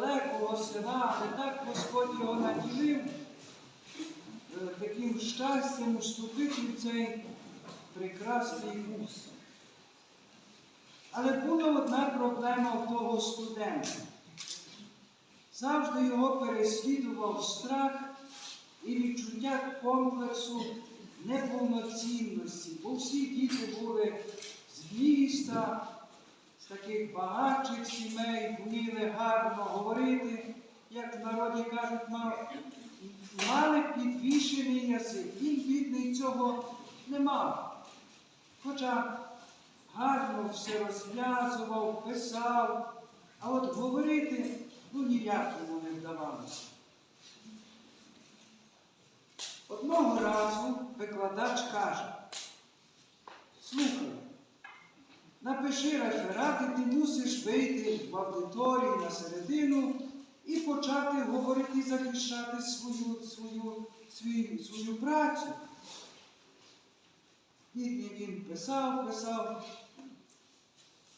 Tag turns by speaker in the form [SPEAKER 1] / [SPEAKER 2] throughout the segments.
[SPEAKER 1] далекого села, але так Господь його наділив е, таким щастям вступити в цей прекрасний вуз. Але була одна проблема в того студента. Завжди його переслідував страх і відчуття комплексу неповноцінності, бо всі діти були з міста, таких багатших сімей, вміли гарно говорити, як в народі кажуть, мали підвішений язик. Він, бідний, цього не мав. Хоча гарно все розв'язував, писав, а от говорити ну ніяк йому не вдавалося. Одного разу викладач каже, слухай, напиши реферат, і ти мусиш вийти в аудиторію на середину і почати говорити, захищати свою, свою, свою, свою працю. Бідний він писав, писав,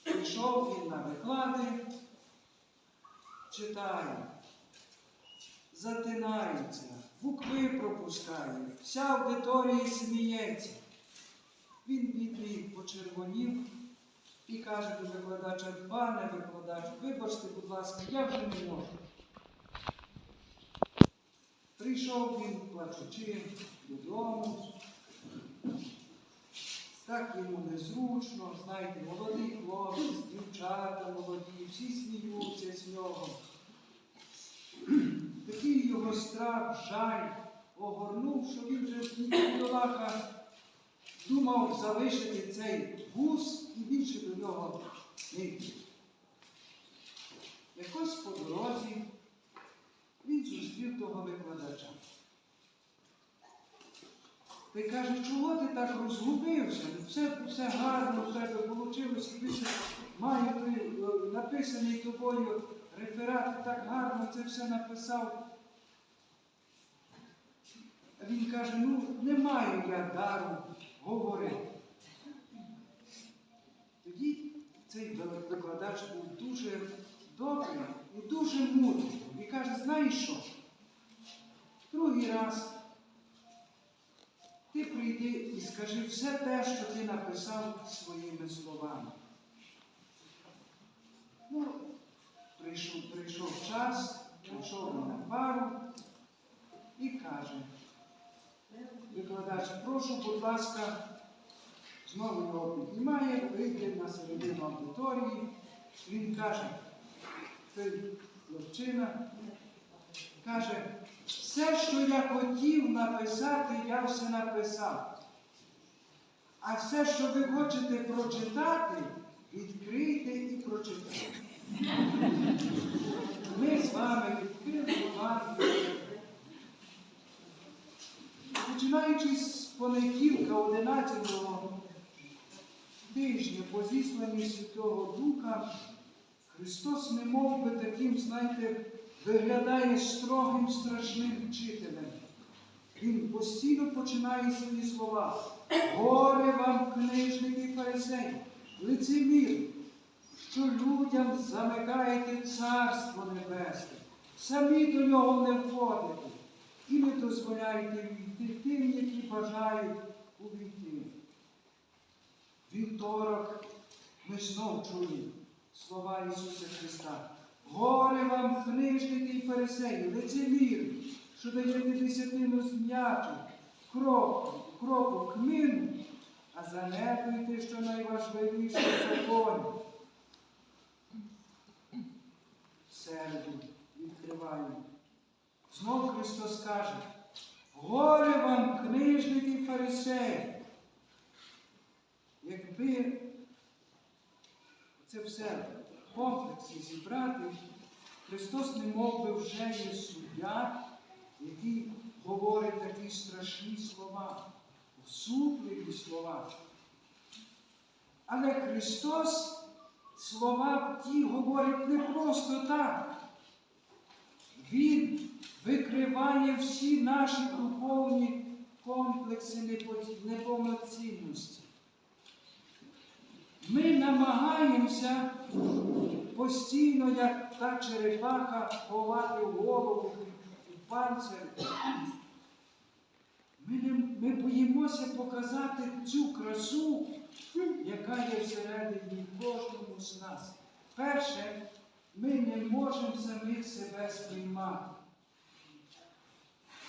[SPEAKER 1] прийшов він на виклади, читає, затинається, букви пропускає, вся аудиторія сміється. Він бідний почервонів і каже до викладача, пане викладач, вибачте, будь ласка, я вже не можу. Прийшов він, плачучи, додому. Так йому незручно, знаєте, молодий хлопець, дівчата молоді, всі сміються з нього. Такий його страх, жаль огорнув, що він вже в бідолаха думав залишити цей вуз і більше до нього не йти. Якось по дорозі він зустрів того викладача. Та й каже, чого ти так розгубився? Все, все гарно в тебе вийшло, ти маю той е, написаний тобою реферат, ти так гарно це все написав. Він каже, ну не маю я дару говорити. Тоді цей викладач був дуже добрий і дуже мудрий. І каже, знаєш що? Другий раз ти прийди і скажи все те, що ти написав своїми словами. Ну, прийшов, прийшов час, прийшов на пару і каже, викладач, прошу, будь ласка, знову його піднімає, вийде на середину аудиторії. Він каже, той хлопчина, каже, все, що я хотів написати, я все написав. А все, що ви хочете прочитати, відкрийте і прочитайте. Ми з вами відкрили Євангеліє. Починаючи з понеділка 11 тижня по зісланні Святого Духа, Христос не мов би таким, знаєте, виглядає строгим страшним вчителем. Він постійно починає свої слова. Горе вам, книжники фарисеї, лицемір, що людям замикаєте царство небесне, самі до нього не входите і не дозволяєте війти тим, які бажають увійти. Вівторок ми знов чуємо слова Ісуса Христа. Горе вам, книжники і фарисеї, лицемірі, що даєте десятину з м'ячу, кроку, кроку кмину, а занедуєте, що найважливіше в законі. В середу відкриваємо. Знов Христос каже, горе вам, книжники і фарисеї. Якби це все комплексі зібрати, Христос не мов би вже є суддя, який говорить такі страшні слова, осупливі слова. Але Христос слова ті говорить не просто так. Він викриває всі наші духовні комплекси неповноцінності. Ми намагаємося постійно, як та черепаха, ховати голову у панцир. Ми, ми боїмося показати цю красу, яка є всередині кожному з нас. Перше, ми не можемо самих себе сприймати.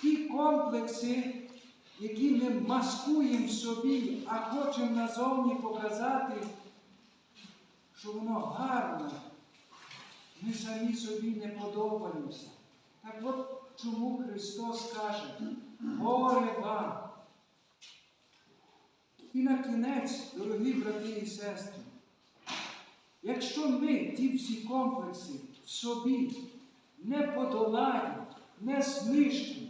[SPEAKER 1] Ті комплекси, які ми маскуємо собі, а хочемо назовні показати, що воно гарно, ми самі собі не подобаємося. Так от чому Христос каже, горе вам. І на кінець, дорогі брати і сестри, якщо ми ті всі комплекси в собі не подолаємо, не знищимо,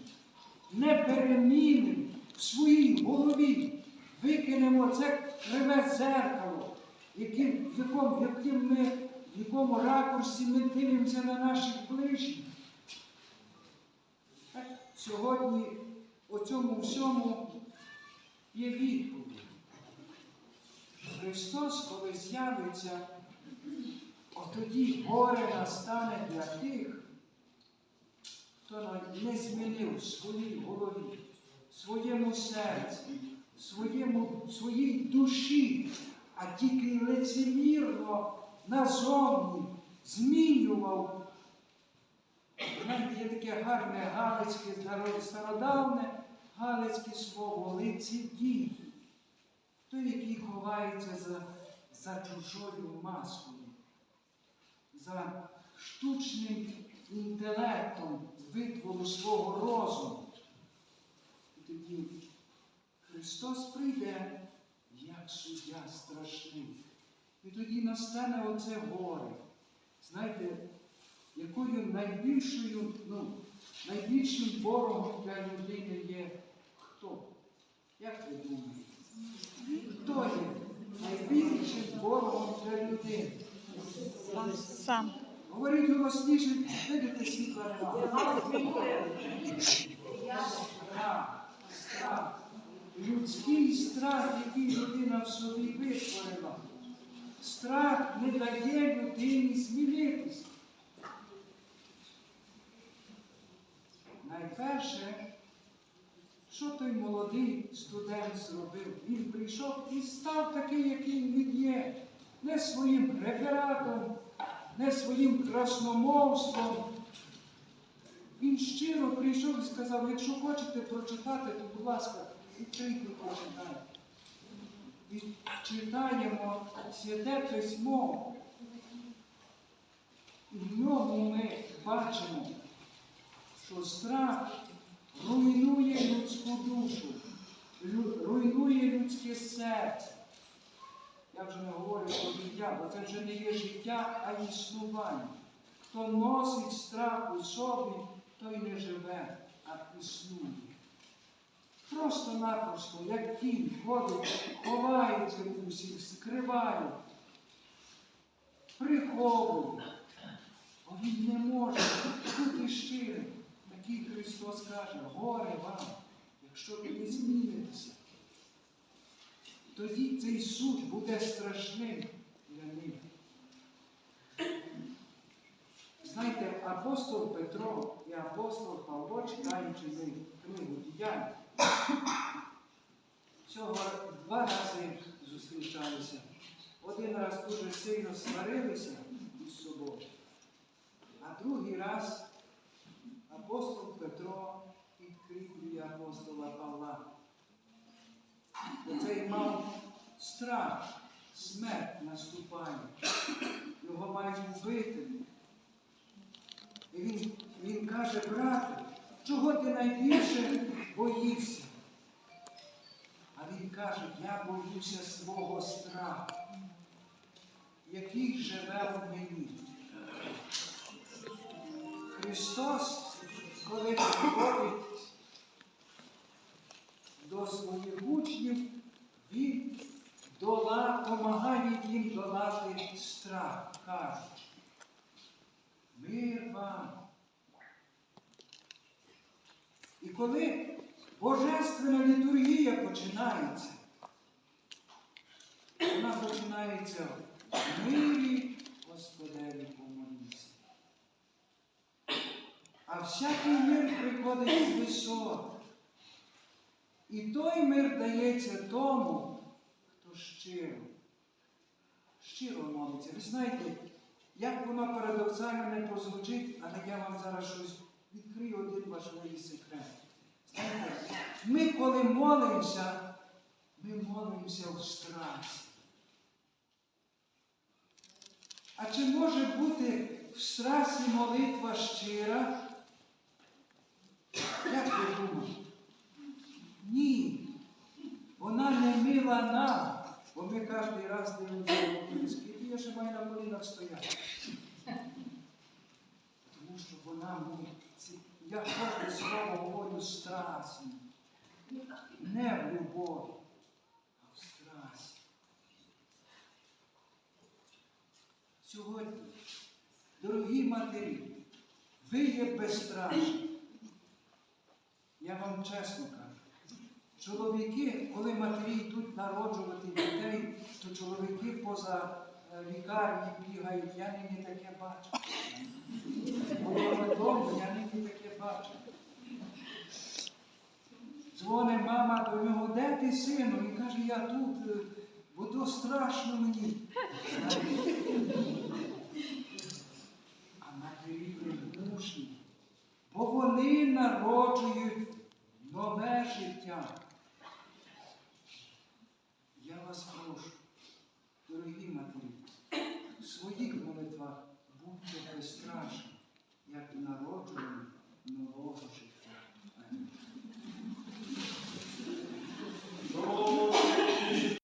[SPEAKER 1] не перемінимо в своїй голові, викинемо це криве зеркало, яким, яким ми, в якому ракурсі ми дивимося на наших ближніх. Сьогодні у цьому всьому є відповідь. Христос, коли з'явиться, от тоді горе настане для тих, хто не змінив в своїй голові, своєму серці, своєму, своїй душі, а тільки лицемірно назовні змінював. Знаєте, є таке гарне галицьке, стародавне галицьке слово лицедій. Той, який ховається за, за чужою маскою, за штучним інтелектом витвору свого розуму. І тоді Христос прийде як суддя страшний. І тоді настане оце горе. Знаєте, якою найбільшою, ну, найбільшим ворогом для людини є хто? Як ви думаєте? Хто є найбільшим ворогом для людини?
[SPEAKER 2] Сам.
[SPEAKER 1] Говоріть голосніше, видите світла. Страх, страх. Людський страх, який людина в собі витворила. Страх не дає людині змінитися. Найперше, що той молодий студент зробив? Він прийшов і став такий, який він є. Не своїм рефератом, не своїм красномовством. Він щиро прийшов і сказав, якщо хочете прочитати, то, будь ласка, відкрийте прочитайте. І читаємо святе письмо. І в ньому ми бачимо, що страх руйнує людську душу, руйнує людське серце. Я вже не говорю про життя, бо це вже не є життя, а існування. Хто носить страх у собі, той не живе, а існує. Просто-напросто, як тінь ходить, ховається усіх, скриває, приховує. Бо він не може бути щирим. Такий Христос каже, горе вам, якщо ви не змінитеся. Тоді цей суд буде страшним для них. Знаєте, апостол Петро і апостол Павло, читаючи книгу діянь, цього два рази зустрічалися. Один раз дуже сильно сварилися із собою, а другий раз апостол Петро підкріплює апостола Павла. Оцей мав страх, смерть наступає. Його мають вбити. І він, він каже, брате, чого ти найбільше боїшся? А він каже, я боюся свого страху, який живе в мені. Христос, коли приходить до своїх учнів, Він допомагає їм долати страх, кажучи. Мир вам. І коли Божественна літургія починається, вона починається в мирі Господеві помолімся. А всякий мир приходить з висот. І той мир дається тому, хто щиро, щиро молиться. Ви знаєте, як воно парадоксально не прозвучить, але я вам зараз щось відкрию один важливий секрет. Ми коли молимося, ми молимося в страсті. А чи може бути в страсті молитва щира? Як ви думаєте? Ні. Вона не мила нам, бо ми кожен раз дивимося скільки я ще маю на колінах стояти. Вона, ну, я кожне слово говорю страстно. Не в любові, а в страсті. Сьогодні, дорогі матері, ви є безстрашні. Я вам чесно кажу. Чоловіки, коли матері йдуть народжувати дітей, то чоловіки поза лікарні бігають, я нині таке бачу. Бо додому я нині таке бачу. Дзвоне мама до нього, де ти сину? Він каже, я тут, е, бо то страшно мені. А матері примушені, бо вони народжують нове життя. Я вас прошу, дорогі матері, своїх